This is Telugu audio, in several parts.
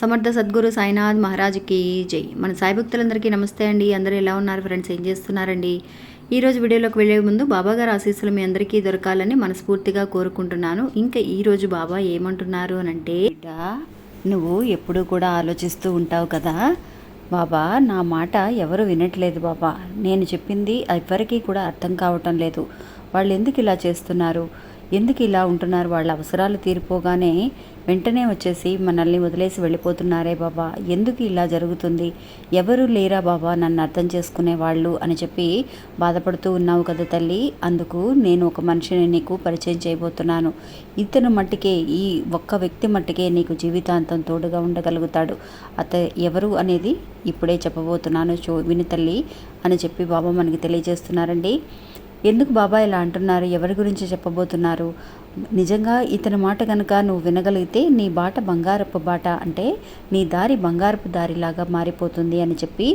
సమర్థ సద్గురు సాయినాథ్ మహారాజ్కి జై. మన సాయి భక్తులందరికీ నమస్తే అండి. అందరూ ఎలా ఉన్నారు? ఫ్రెండ్స్ ఏం చేస్తున్నారండి? ఈరోజు వీడియోలోకి వెళ్ళే ముందు బాబా గారు ఆశీస్సులు మీ అందరికీ దొరకాలని మనస్ఫూర్తిగా కోరుకుంటున్నాను. ఇంకా ఈరోజు బాబా ఏమంటున్నారు అని అంటే నువ్వు ఎప్పుడూ కూడా ఆలోచిస్తూ ఉంటావు కదా? బాబా నా మాట ఎవరు వినట్లేదు బాబా. నేను చెప్పింది ఎవరికీ కూడా అర్థం కావటం లేదు. వాళ్ళు ఎందుకు ఇలా చేస్తున్నారు? ఎందుకు ఇలా ఉంటున్నారు? వాళ్ళ అవసరాలు తీరిపోగానే వెంటనే వచ్చేసి మనల్ని వదిలేసి వెళ్ళిపోతున్నారే బాబా. ఎందుకు ఇలా జరుగుతుంది? ఎవరు లేరా బాబా నన్ను అర్థం చేసుకునే వాళ్ళు అని చెప్పి బాధపడుతూ ఉన్నావు కదా తల్లి. అందుకు నేను ఒక మనిషిని నీకు పరిచయం చేయబోతున్నాను. ఇతను మట్టికే ఈ ఒక్క వ్యక్తి మట్టికే నీకు జీవితాంతం తోడుగా ఉండగలుగుతాడు. అత ఎవరు అనేది ఇప్పుడే చెప్పబోతున్నాను చో విని తల్లి అని చెప్పి బాబా మనకి తెలియజేస్తున్నారండి. ఎందుకు బాబా ఇలా అంటున్నారు? ఎవరి గురించి చెప్పబోతున్నారు? నిజంగా ఇతని మాట కనుక నువ్వు వినగలిగితే నీ బాట బంగారపు బాట అంటే నీ దారి బంగారపు దారిలాగా మారిపోతుంది అని చెప్పి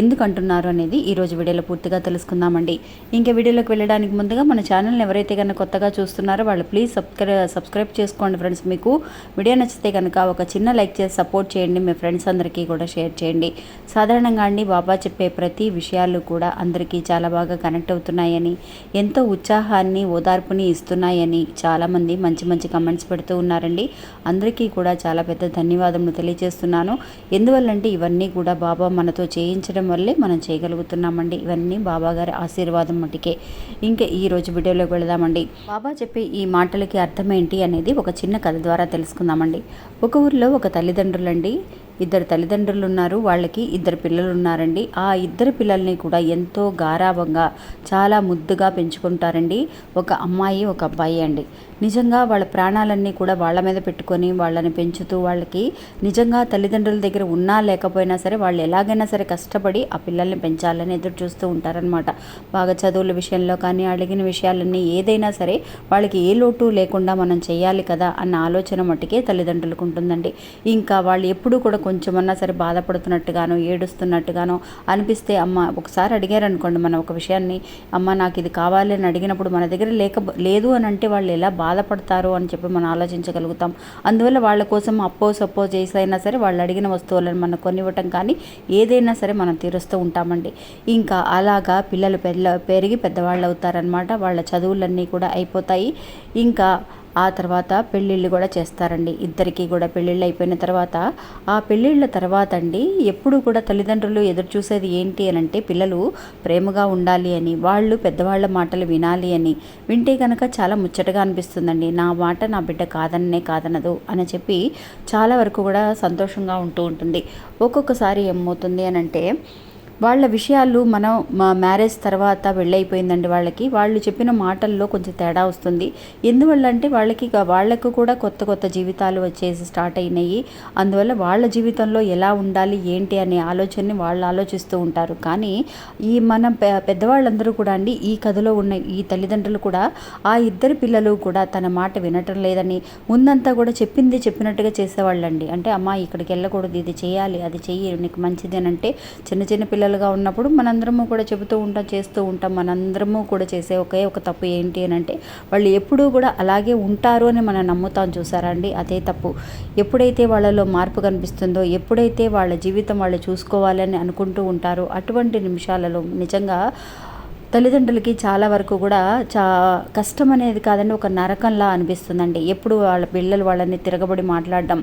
ఎందుకు అంటున్నారు అనేది ఈరోజు వీడియోలో పూర్తిగా తెలుసుకుందామండి. ఇంకా వీడియోలోకి వెళ్ళడానికి ముందుగా మన ఛానల్ని ఎవరైతే కనుక కొత్తగా చూస్తున్నారో వాళ్ళు ప్లీజ్ సబ్స్క్రై సబ్స్క్రైబ్ చేసుకోండి ఫ్రెండ్స్. మీకు వీడియో నచ్చితే కనుక ఒక చిన్న లైక్ చేసి సపోర్ట్ చేయండి. మీ ఫ్రెండ్స్ అందరికీ కూడా షేర్ చేయండి. సాధారణంగా అండి బాబా చెప్పే ప్రతి విషయాలు కూడా అందరికీ చాలా బాగా కనెక్ట్ అవుతున్నాయని ఎంతో ఉత్సాహాన్ని ఓదార్పుని ఇస్తున్నాయని చాలామంది మంచి మంచి కమెంట్స్ పెడుతూ ఉన్నారండి. అందరికీ కూడా చాలా పెద్ద ధన్యవాదములు తెలియజేస్తున్నాను. ఎందువల్లంటే ఇవన్నీ కూడా బాబా మనతో చేయించడం వల్లే మనం చేయగలుగుతున్నామండి. ఇవన్నీ బాబాగారి ఆశీర్వాదం మటుకే. ఇంకా ఈ రోజు వీడియోలోకి వెళదామండి. బాబా చెప్పే ఈ మాటలకి అర్థం ఏంటి అనేది ఒక చిన్న కథ ద్వారా తెలుసుకుందామండి. ఒక ఊరిలో ఒక తల్లిదండ్రులండి. ఇద్దరు తల్లిదండ్రులు ఉన్నారు వాళ్ళకి ఇద్దరు పిల్లలు ఉన్నారండి ఆ ఇద్దరు పిల్లల్ని కూడా ఎంతో గారాభంగా చాలా ముద్దుగా పెంచుకుంటారండి. ఒక అమ్మాయి ఒక అబ్బాయి అండి. నిజంగా వాళ్ళ ప్రాణాలన్నీ కూడా వాళ్ళ మీద పెట్టుకొని వాళ్ళని పెంచుతూ వాళ్ళకి నిజంగా తల్లిదండ్రుల దగ్గర ఉన్నా లేకపోయినా సరే వాళ్ళు ఎలాగైనా సరే కష్టపడి ఆ పిల్లల్ని పెంచాలని ఎదురు చూస్తూ ఉంటారనమాట బాగా చదువుల విషయంలో కానీ అడిగిన విషయాలన్నీ ఏదైనా సరే వాళ్ళకి ఏ లోటు లేకుండా మనం చేయాలి కదా అన్న ఆలోచన మట్టుకే తల్లిదండ్రులకు ఉంటుందండి. ఇంకా వాళ్ళు ఎప్పుడూ కూడా కొంచెమన్నా సరే బాధపడుతున్నట్టుగానో ఏడుస్తున్నట్టుగానో అనిపిస్తే అమ్మ ఒకసారి అడిగారనుకోండి మనం ఒక విషయాన్ని అమ్మ నాకు ఇది కావాలి అని అడిగినప్పుడు మన దగ్గర లేక లేదు అని అంటే వాళ్ళు ఎలా బాధపడతారు అని చెప్పి మనం ఆలోచించగలుగుతాం. అందువల్ల వాళ్ళ కోసం అప్పో సప్పో చేసైనా సరే వాళ్ళు అడిగిన వస్తువులను మనం కొనివ్వటం కానీ ఏదైనా సరే మనం తీరుస్తూ ఉంటామండి. ఇంకా అలాగా పిల్లలు పెద్ద పెరిగి పెద్దవాళ్ళు అవుతారనమాట వాళ్ళ చదువులన్నీ కూడా అయిపోతాయి. ఇంకా ఆ తర్వాత పెళ్ళిళ్ళు కూడా చేస్తారండి. ఇద్దరికి కూడా పెళ్ళిళ్ళు అయిపోయిన తర్వాత ఆ పెళ్ళిళ్ళ తర్వాత అండి ఎప్పుడు కూడా తల్లిదండ్రులు ఎదురు చూసేది ఏంటి అని అంటే పిల్లలు ప్రేమగా ఉండాలి అని వాళ్ళు పెద్దవాళ్ళ మాటలు వినాలి అని. వింటే కనుక చాలా ముచ్చటగా అనిపిస్తుందండి. నా మాట నా బిడ్డ కాదననే కాదనదు అని చెప్పి చాలా వరకు కూడా సంతోషంగా ఉంటూ ఉంటుంది. ఒక్కొక్కసారి ఏమవుతుంది అని అంటే వాళ్ళ విషయాలు మనం మా మ్యారేజ్ తర్వాత వెళ్ళైపోయిందండి వాళ్ళకి. వాళ్ళు చెప్పిన మాటల్లో కొంచెం తేడా వస్తుంది. ఎందువల్ల అంటే వాళ్ళకి వాళ్ళకు కూడా కొత్త కొత్త జీవితాలు వచ్చేసి స్టార్ట్ అయినాయి. అందువల్ల వాళ్ళ జీవితంలో ఎలా ఉండాలి ఏంటి అనే ఆలోచనని వాళ్ళు ఆలోచిస్తూ ఉంటారు. కానీ ఈ మన పెద్దవాళ్ళందరూ కూడా అండి ఈ కథలో ఉన్న ఈ తల్లిదండ్రులు కూడా ఆ ఇద్దరు పిల్లలు కూడా తన మాట వినటం లేదని ముందంతా కూడా చెప్పింది చెప్పినట్టుగా చేసేవాళ్ళండి. అంటే అమ్మ ఇక్కడికి వెళ్ళకూడదు ఇది చేయాలి అది చెయ్యి నీకు మంచిది అని అంటే చిన్న చిన్న పిల్లలు పిల్లలుగా ఉన్నప్పుడు మనందరము కూడా చెబుతూ ఉంటాం చేస్తూ ఉంటాం. మనందరము కూడా చేసే ఒకే ఒక తప్పు ఏంటి అని అంటే వాళ్ళు ఎప్పుడూ కూడా అలాగే ఉంటారు అని మనం నమ్ముతాం చూసారా అండి? అదే తప్పు. ఎప్పుడైతే వాళ్ళలో మార్పు కనిపిస్తుందో ఎప్పుడైతే వాళ్ళ జీవితం వాళ్ళు చూసుకోవాలని అనుకుంటూ ఉంటారో అటువంటి నిమిషాలలో నిజంగా తల్లిదండ్రులకి చాలా వరకు కూడా చా కష్టం అనేది కాదండి ఒక నరకంలా అనిపిస్తుందండి. ఎప్పుడు వాళ్ళ పిల్లలు వాళ్ళని తిరగబడి మాట్లాడడం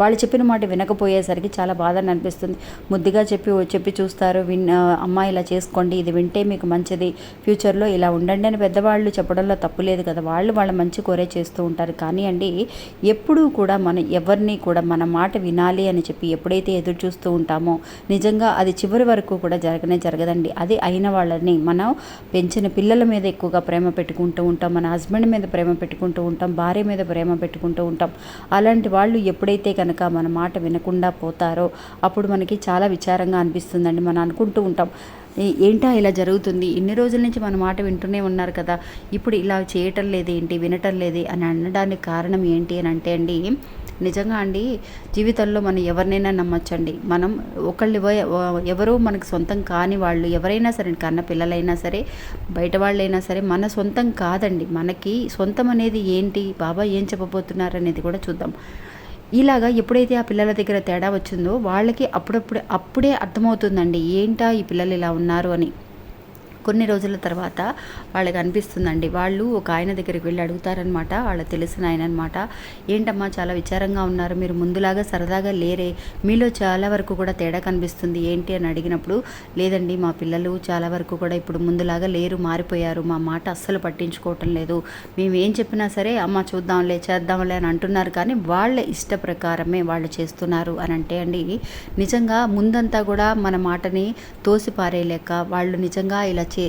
వాళ్ళు చెప్పిన మాట వినకపోయేసరికి చాలా బాధ అనిపిస్తుంది. ముద్దుగా చెప్పి చెప్పి చూస్తారు. విన్ అమ్మ ఇలా చేసుకోండి. ఇది వింటే మీకు మంచిది. ఫ్యూచర్లో ఇలా ఉండండి అని పెద్దవాళ్ళు చెప్పడంలో తప్పు లేదు కదా. వాళ్ళు వాళ్ళ మంచి కోరే చేస్తూ ఉంటారు. కానీ అండి ఎప్పుడూ కూడా మనం ఎవరిని కూడా మన మాట వినాలి అని చెప్పి ఎప్పుడైతే ఎదురు చూస్తూ ఉంటామో నిజంగా అది చివరి వరకు కూడా జరగనే జరగదండి. అది అయిన వాళ్ళని మనం పెంచిన పిల్లల మీద ఎక్కువగా ప్రేమ పెట్టుకుంటూ ఉంటాం. మన హస్బెండ్ మీద ప్రేమ పెట్టుకుంటూ ఉంటాం. భార్య మీద ప్రేమ పెట్టుకుంటూ ఉంటాం. అలాంటి వాళ్ళు ఎప్పుడైతే కనుక మన మాట వినకుండా పోతారో అప్పుడు మనకి చాలా విచారంగా అనిపిస్తుందండి. మనం అనుకుంటూ ఉంటాం ఏంటా ఇలా జరుగుతుంది? ఇన్ని రోజుల నుంచి మన మాట వింటూనే ఉన్నారు కదా ఇప్పుడు ఇలా చేయటం లేదు ఏంటి? వినటం లేదు అని అనడానికి కారణం ఏంటి అని అంటే అండి నిజంగా అండి జీవితంలో మనం ఎవరినైనా నమ్మచ్చండి. మనం ఒకళ్ళు ఎవరో మనకు సొంతం కాని వాళ్ళు ఎవరైనా సరే కన్న పిల్లలైనా సరే బయట వాళ్ళైనా సరే మన సొంతం కాదండి. మనకి సొంతం అనేది ఏంటి? బాబా ఏం చెప్పబోతున్నారు అనేది కూడా చూద్దాం. ఇలాగా ఎప్పుడైతే ఆ పిల్లల దగ్గర తేడా వచ్చిందో వాళ్ళకి అప్పుడప్పుడు అప్పుడే అర్థమవుతుందండి ఏంటా ఈ పిల్లలు ఇలా ఉన్నారు అని. కొన్ని రోజుల తర్వాత వాళ్ళకి అనిపిస్తుందండి. వాళ్ళు ఒక ఆయన దగ్గరికి వెళ్ళి అడుగుతారనమాట వాళ్ళకి తెలిసిన ఆయన అనమాట ఏంటమ్మా చాలా విచారంగా ఉన్నారు. మీరు ముందులాగా సరదాగా లేరే. మీలో చాలా వరకు కూడా తేడా కనిపిస్తుంది. ఏంటి? అని అడిగినప్పుడు లేదండి మా పిల్లలు చాలా వరకు కూడా ఇప్పుడు ముందులాగా లేరు మారిపోయారు. మా మాట అస్సలు పట్టించుకోవటం లేదు. మేము ఏం చెప్పినా సరే అమ్మ చూద్దాంలే చేద్దాంలే అని అంటున్నారు. కానీ వాళ్ళ ఇష్ట ప్రకారమే వాళ్ళు చేస్తున్నారు అని అంటే అండి నిజంగా ముందంతా కూడా మన మాటని తోసిపారేయలేక వాళ్ళు నిజంగా ఇలా చే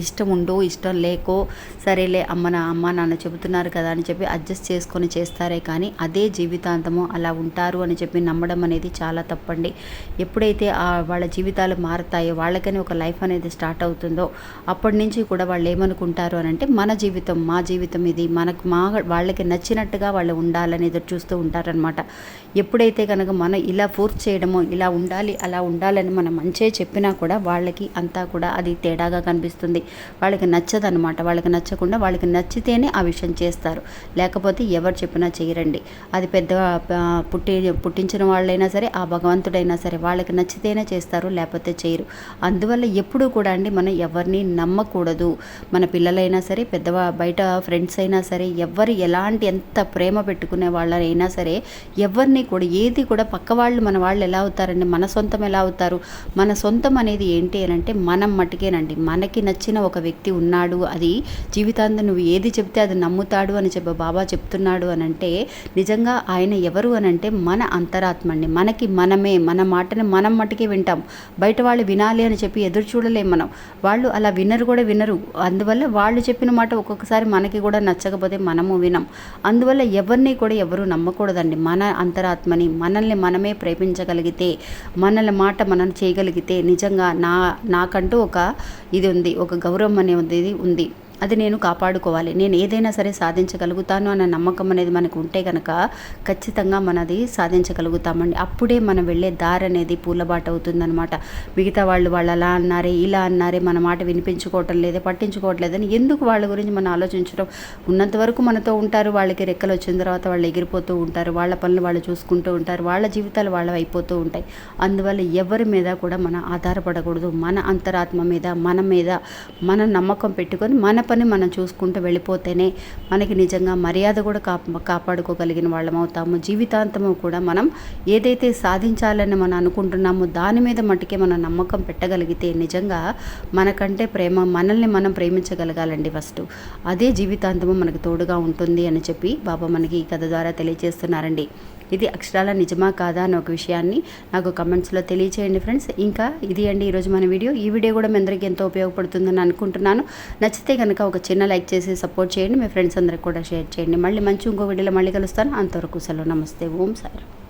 ఇష్టం ఉండో ఇష్టం లేకో సరేలే అమ్మ నా అమ్మ నాన్న చెబుతున్నారు కదా అని చెప్పి అడ్జస్ట్ చేసుకొని చేస్తారే కానీ అదే జీవితాంతము అలా ఉంటారు అని చెప్పి నమ్మడం అనేది చాలా తప్పండి. ఎప్పుడైతే వాళ్ళ జీవితాలు మారుతాయో వాళ్ళకని ఒక లైఫ్ అనేది స్టార్ట్ అవుతుందో అప్పటి నుంచి కూడా వాళ్ళు ఏమనుకుంటారు అని అంటే మన జీవితం మా జీవితం ఇది మనకు మా వాళ్ళకి నచ్చినట్టుగా వాళ్ళు ఉండాలని ఎదురు చూస్తూ ఉంటారనమాట ఎప్పుడైతే కనుక మనం ఇలా ఫోర్స్ చేయడమో ఇలా ఉండాలి అలా ఉండాలని మనం మంచే చెప్పినా కూడా వాళ్ళకి అంతా కూడా అది తేడాగా కనిపిస్తుంది. వాళ్ళకి నచ్చదనమాట వాళ్ళకి నచ్చకుండా వాళ్ళకి నచ్చితేనే ఆ విషయం చేస్తారు. లేకపోతే ఎవరు చెప్పినా చేయరండి. అది పెద్ద పుట్టి పుట్టించిన వాళ్ళైనా సరే ఆ భగవంతుడైనా సరే వాళ్ళకి నచ్చితేనే చేస్తారు లేకపోతే చేయరు. అందువల్ల ఎప్పుడూ కూడా అండి మనం ఎవరిని నమ్మకూడదు. మన పిల్లలైనా సరే పెద్దవా బయట ఫ్రెండ్స్ అయినా సరే ఎవరు ఎలాంటి ఎంత ప్రేమ పెట్టుకునే వాళ్ళైనా సరే ఎవరిని కూడా ఏది కూడా పక్క వాళ్ళు మన వాళ్ళు ఎలా అవుతారండి మన సొంతం ఎలా అవుతారు మన సొంతం అనేది ఏంటి అని అంటే మనం మట్టుకేనండి మనకి నచ్చిన ఒక వ్యక్తి ఉన్నాడు అది జీవితాంతం నువ్వు ఏది చెప్తే అది నమ్ముతాడు అని చెప్పి బాబా చెప్తున్నాడు అని అంటే నిజంగా ఆయన ఎవరు అని అంటే మన అంతరాత్మ అండి మనకి మనమే మన మాటని మనం మట్టుకే వింటాం. బయట వాళ్ళు వినాలి అని చెప్పి ఎదురు చూడలేం మనం. వాళ్ళు అలా వినరు కూడా వినరు. అందువల్ల వాళ్ళు చెప్పిన మాట ఒక్కొక్కసారి మనకి కూడా నచ్చకపోతే మనము వినం. అందువల్ల ఎవరిని కూడా ఎవరు నమ్మకూడదండి. మన అంతరాత్మని మనల్ని మనమే ప్రేమించగలిగితే మనల్ని మాట మనం చేయగలిగితే నిజంగా నా నాకంటూ ఒక ఇది ఉంది ఒక గౌరవం అనేది ఉంది. అది నేను కాపాడుకోవాలి. నేను ఏదైనా సరే సాధించగలుగుతాను అన్న నమ్మకం అనేది మనకు ఉంటే కనుక ఖచ్చితంగా మనది సాధించగలుగుతామండి. అప్పుడే మనం వెళ్ళే దారి అనేది పూలబాట అవుతుందనమాట మిగతా వాళ్ళు వాళ్ళు అలా అన్నారే ఇలా అన్నారే మన మాట వినిపించుకోవటం లేదే పట్టించుకోవట్లేదని ఎందుకు వాళ్ళ గురించి మనం ఆలోచించడం? ఉన్నంత వరకు మనతో ఉంటారు వాళ్ళకి రెక్కలు వచ్చిన తర్వాత వాళ్ళు ఎగిరిపోతూ ఉంటారు వాళ్ళ పనులు వాళ్ళు చూసుకుంటూ ఉంటారు వాళ్ళ జీవితాలు వాళ్ళ అయిపోతూ ఉంటాయి. అందువల్ల ఎవరి మీద కూడా మనం ఆధారపడకూడదు. మన అంతరాత్మ మీద మన మీద మన నమ్మకం పెట్టుకొని మన పని మనం చూసుకుంటూ వెళ్ళిపోతేనే మనకి నిజంగా మర్యాద కూడా కాప కాపాడుకోగలిగిన వాళ్ళం అవుతాము. జీవితాంతము కూడా మనం ఏదైతే సాధించాలని మనం అనుకుంటున్నామో దాని మీద మట్టుకే మనం నమ్మకం పెట్టగలిగితే నిజంగా మనకంటే ప్రేమ మనల్ని మనం ప్రేమించగలగాలండి ఫస్ట్. అదే జీవితాంతము మనకు తోడుగా ఉంటుంది అని చెప్పి బాబా మనకి ఈ కథ ద్వారా తెలియజేస్తున్నారండి. ఇది అక్షరాల నిజమా కాదా అని ఒక విషయాన్ని నాకు కమెంట్స్లో తెలియచేయండి ఫ్రెండ్స్ ఇంకా ఇది అండి ఈరోజు మన వీడియో. ఈ వీడియో కూడా మీ అందరికీ ఎంతో ఉపయోగపడుతుందని అనుకుంటున్నాను. నచ్చితే కనుక ఒక చిన్న లైక్ చేసి సపోర్ట్ చేయండి. మీ ఫ్రెండ్స్ అందరికి కూడా షేర్ చేయండి. మళ్ళీ మంచి ఇంకో వీడియోలో మళ్ళీ కలుస్తాను. అంతవరకు సెలవు. నమస్తే. ఓం సార్